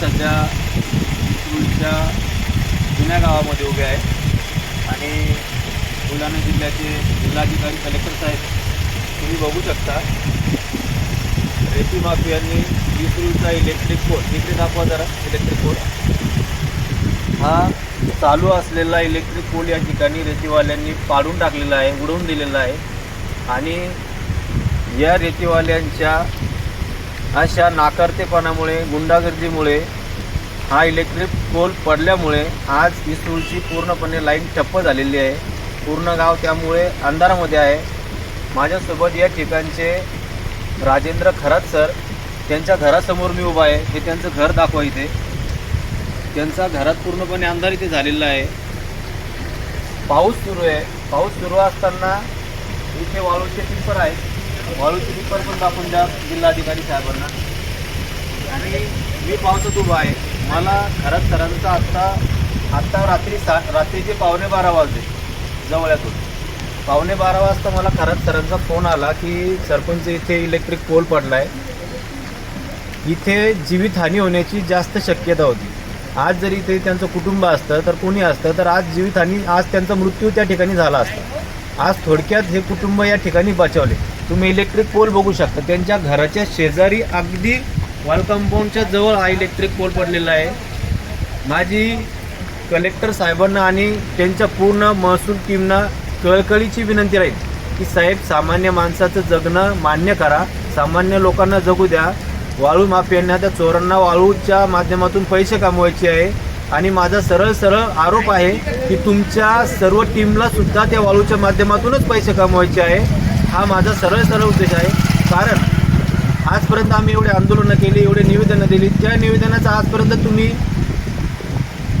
सध्या तुळच्या जुन्या गावामध्ये उभे आहे. आणि बुलढाणा जिल्ह्याचे जिल्हाधिकारी कलेक्टर साहेब तुम्ही बघू शकता रेती माफियांनी विसरूचा इलेक्ट्रिक पोल इकडे दाखवा जरा इलेक्ट्रिक पोल हा चालू असलेला इलेक्ट्रिक पोल या ठिकाणी रेतीवाल्यांनी पाडून टाकलेला आहे उडवून दिलेला आहे. आणि या रेतीवाल्यांच्या अशा नाकारतेपणामुळे गुंडागर्दीमुळे हा इलेक्ट्रिक पोल पडल्यामुळे आज इस्रूळची पूर्णपणे लाईन ठप्प झालेली आहे. पूर्ण गाव त्यामुळे अंधारामध्ये आहे. माझ्यासोबत या ठिकाणचे राजेंद्र खरात सर त्यांच्या घरासमोर मी उभा आहे. हे त्यांचं घर दाखवा इथे. त्यांचा घरात पूर्णपणे अंधार इथे झालेला आहे. पाऊस सुरू आहे. पाऊस सुरू असताना इथे वाळूचे टिप्पर आहे. वाळूचे टिप्पर पण दाखवून द्या जिल्हाधिकारी साहेबांना. आणि मी पावसात उभा आहे. मला खरंच सरांचा आत्ता आत्ता रात्री सा रात्रीचे पावणे बारा वाजले जवळ्यातून. पावणे बारा वाजता मला खरंच सरांचा फोन आला की सरपंच इथे इलेक्ट्रिक पोल पडला आहे इथे जीवितहानी होण्याची जास्त शक्यता होती. आज जरी इथे त्यांचं कुटुंब असतं तर कोणी असतं तर आज जीवितहानी आज त्यांचा मृत्यू त्या ठिकाणी झाला असता. आज थोडक्यात हे कुटुंब या ठिकाणी बचावले. तुम्ही इलेक्ट्रिक पोल बघू शकता. त्यांच्या घराच्या शेजारी अगदी वॉल कंपाऊंडच्या जवळ हा इलेक्ट्रिक पोल पडलेला आहे. माझी कलेक्टर साहेबांना आणि त्यांच्या पूर्ण महसूल टीमना कळकळीची विनंती राहील की साहेब सामान्य माणसाचं जगणं मान्य करा. सामान्य लोकांना जगू द्या. वाळू माफियांना त्या चोरांना वाळूच्या माध्यमातून पैसे कमवायचे आहे. आणि माझा सरळ सरळ आरोप आहे की तुमच्या सर्व टीमला सुद्धा त्या वाळूच्या माध्यमातूनच पैसे कमवायचे आहे. हा माझा सरळ सरळ उद्देश आहे. कारण आजपर्यंत आम्ही एवढे आंदोलनं केली एवढे निवेदनं दिली. त्या निवेदनाचा आजपर्यंत तुम्ही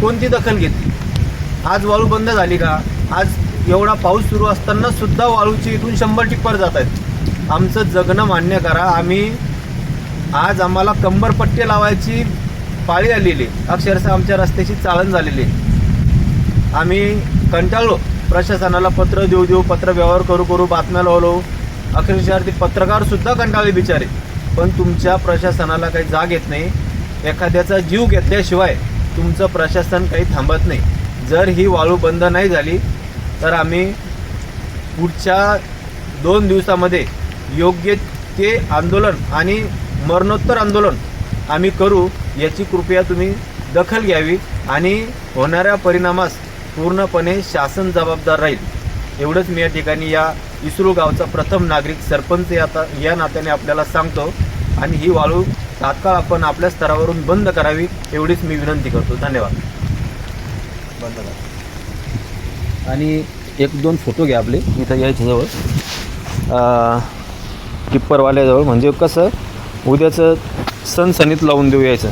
कोणती दखल घेतली? आज वाळू बंद झाली का? आज एवढा पाऊस सुरू असताना सुद्धा वाळूची इथून शंभर टिप्पर जात आहेत. आमचं जगणं मान्य करा. आम्ही आज आम्हाला कंबरपट्टी लावायची पाळी आलेली अक्षरशः आमच्या रस्त्याची चाळण झालेली आहे. आम्ही कंटाळलो. प्रशासनाला पत्र देऊ देऊ पत्र व्यवहार करू करू बातम्या लावलो अक्षरशः ते पत्रकारसुद्धा कंटाळले बिचारे. पण तुमच्या प्रशासनाला काही जाग येत नाही. एखाद्याचा जीव घेतल्याशिवाय तुमचं प्रशासन काही थांबत नाही. जर ही वाळू बंद नाही झाली तर आम्ही पुढच्या दोन दिवसामध्ये योग्य ते आंदोलन आणि मरणोत्तर आंदोलन आम्ही करू याची कृपया तुम्ही दखल घ्यावी आणि होणाऱ्या परिणामास पूर्णपणे शासन जबाबदार राहील. एवढंच मी या ठिकाणी या इसरो गावचा प्रथम नागरिक सरपंच या आता या नात्याने आपल्याला सांगतो. आणि ही वाळू तात्काळ आपण आपल्या स्तरावरून बंद करावी एवढीच मी विनंती करतो. धन्यवाद. बंद करा आणि एक दोन फोटो घ्या आपले इथं यायच्या जवळ. टिप्परवाल्याजवळ. म्हणजे कसं उद्याचं सणसणीत लावून देऊ यायचं.